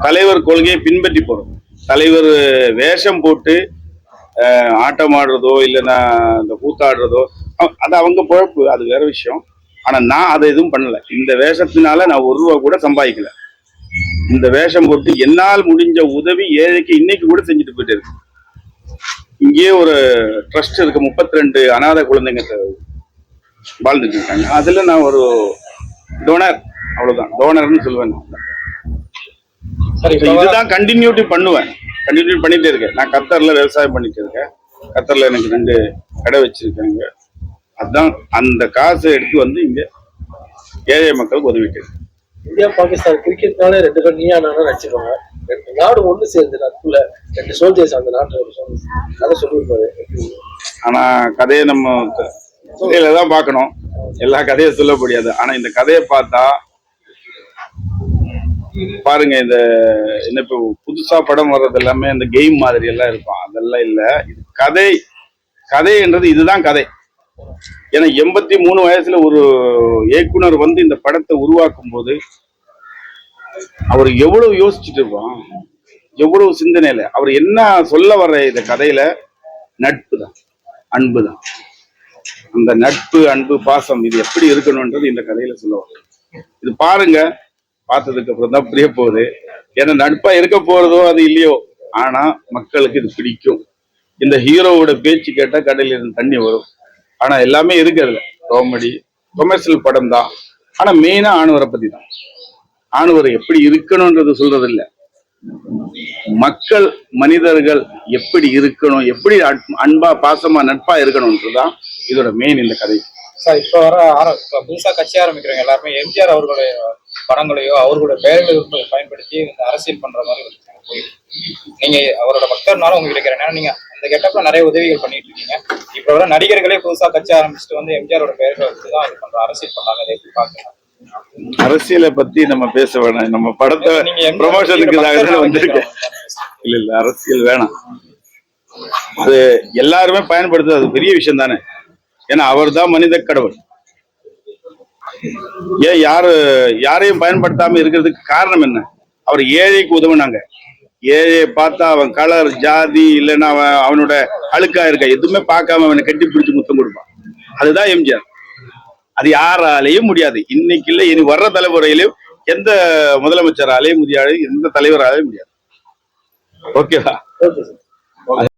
தலைவர் கொள்கையை பின்பற்றி போகிறோம் தலைவர் வேஷம் போட்டு ஆட்டம் ஆடுறதோ இல்லைன்னா இந்த கூத்தாடுறதோ அது அவங்க பொழப்பு அது வேற விஷயம். ஆனால் நான் அதை எதுவும் பண்ணலை. இந்த வேஷத்தினால நான் ஒரு ரூபா கூட சம்பாதிக்கல. இந்த வேஷம் போட்டு என்னால் முடிஞ்ச உதவி ஏழைக்கு இன்னைக்கு கூட செஞ்சுட்டு போயிட்டு இருக்கு. இங்கேயே ஒரு ட்ரஸ்ட் இருக்கு முப்பத்தி ரெண்டு அனாத குழந்தைங்க வாழ்ந்துட்டு இருக்காங்க. அதுல நான் ஒரு டோனர் அவ்வளவுதான். டோனர்னு சொல்லுவேன் நான். சரி So இப்ப வர- இதுதான் கண்டினியூட்டி பண்ணுவேன். கண்டினியூ பண்ணிட்டே இருக்கேன். நான் கத்தர்ல விவசாயம் பண்ணிட்டு இருக்கேன். கத்தர்ல எனக்கு ரெண்டு கடை வச்சிருக்காங்க. அதான் அந்த காசை எடுத்து வந்து இங்க ஏழை மக்களுக்கு உதவிட்டு. இந்தியா பாகிஸ்தான் கிரிக்கெட்னாலே ரெண்டு பேரும் நீயா நானும் நடிச்சிருவாங்க. ரெண்டு நாடு ஒண்ணு சேர்ந்து நட்புல ரெண்டு சோல்ஜர்ஸ் அந்த நாட்டுல ஒரு சொல் அதை சொல்லியிருப்பாரு. ஆனா கதையை நம்ம கதையில தான் பார்க்கணும். எல்லா கதையும் சொல்ல முடியாது ஆனா இந்த கதையை பார்த்தா பாருங்க இந்த என்ன இப்போ புதுசா படம் வர்றது எல்லாமே இந்த கேம் மாதிரி எல்லாம் இருக்கும். அதெல்லாம் இல்ல. இது கதை கதைன்றது இதுதான் கதை. ஏன்னா எண்பத்தி மூணு வயசுல ஒரு இயக்குனர் வந்து இந்த படத்தை உருவாக்கும் போது அவர் எவ்வளவு யோசிச்சுட்டு இருப்பான்? எவ்வளவு சிந்தனையில? அவர் என்ன சொல்ல வர்ற இந்த கதையில? நட்பு தான். அன்பு தான். அந்த நட்பு அன்பு பாசம் இது எப்படி இருக்கணும்ன்றது இந்த கதையில சொல்ல வர்றேன். இது பாருங்க பார்த்ததுக்கு அப்புறம் தான் புரிய போகுது. ஏன்னா நட்பா இருக்க போறதோ அது இல்லையோ? ஆனா மக்களுக்கு இது பிடிக்கும். இந்த ஹீரோவோட பேச்சு கேட்டா கடையில இருந்து தண்ணி வரும். ஆனா எல்லாமே இருக்கிறது காமெடி கொமர்ஷியல் படம் தான். ஆனா மெயினா ஆணுவரை பத்தி தான். ஆணுவர் எப்படி இருக்கணும்ன்றது சொல்றது இல்ல. மக்கள் மனிதர்கள் எப்படி இருக்கணும் எப்படி அன்பா பாசமா நட்பா இருக்கணும்ன்றதுதான் இதோட மெயின் இந்த கதை. சார் இப்ப வர ஆர- புதுசா கட்சி ஆரம்பிக்கிறவங்க எல்லாருமே எம்ஜிஆர் அவர்களுடைய படங்களையோ அவர்களுடைய பெயர்களை பயன்படுத்தி இந்த அரசியல் பண்ற மாதிரி ஒரு. நீங்க அவரோட பக்தர்னால உங்களுக்கு ஏன்னா நீங்க அந்த கெட்டப்ல நிறைய உதவிகள் பண்ணிட்டு இருக்கீங்க. இப்ப வர நடிகர்களே புதுசா கட்சி ஆரம்பிச்சுட்டு வந்து எம்ஜிஆரோட பெயர்களை வச்சு தான் இது பண்ற அரசியல் பண்றாங்க அதை எப்படி பாக்குறேன் அரசியலை பத்தி நம்ம பேச வேணாம். நம்ம படத்தை ப்ரொமோஷனுக்கு வந்திருக்கேன் இல்ல இல்ல அரசியல் வேணாம். அது எல்லாருமே பயன்படுத்துறது அது பெரிய விஷயம் தானே ஏன்னா அவர் தான் மனித கடவுள். ஏன் யாரு யாரையும் பயன்படுத்தாம இருக்கிறதுக்கு காரணம் என்ன? அவர் ஏழைக்கு உதவுனாங்க. ஏழையை பார்த்தா அவன் கலர் ஜாதி இல்லைன்னா அவன் அவனோட அழுக்கா இருக்க? எதுவுமே பார்க்காம அவனை கட்டி பிடிச்சு முத்தம் கொடுப்பான். அதுதான் எம்ஜிஆர். அது யாராலையும் முடியாது. இன்னைக்கு இல்ல இனி வர்ற தலைமுறையிலும் எந்த முதலமைச்சராலையும் முடியாது எந்த தலைவராலையும் முடியாது. ஓகேவா? Okay sir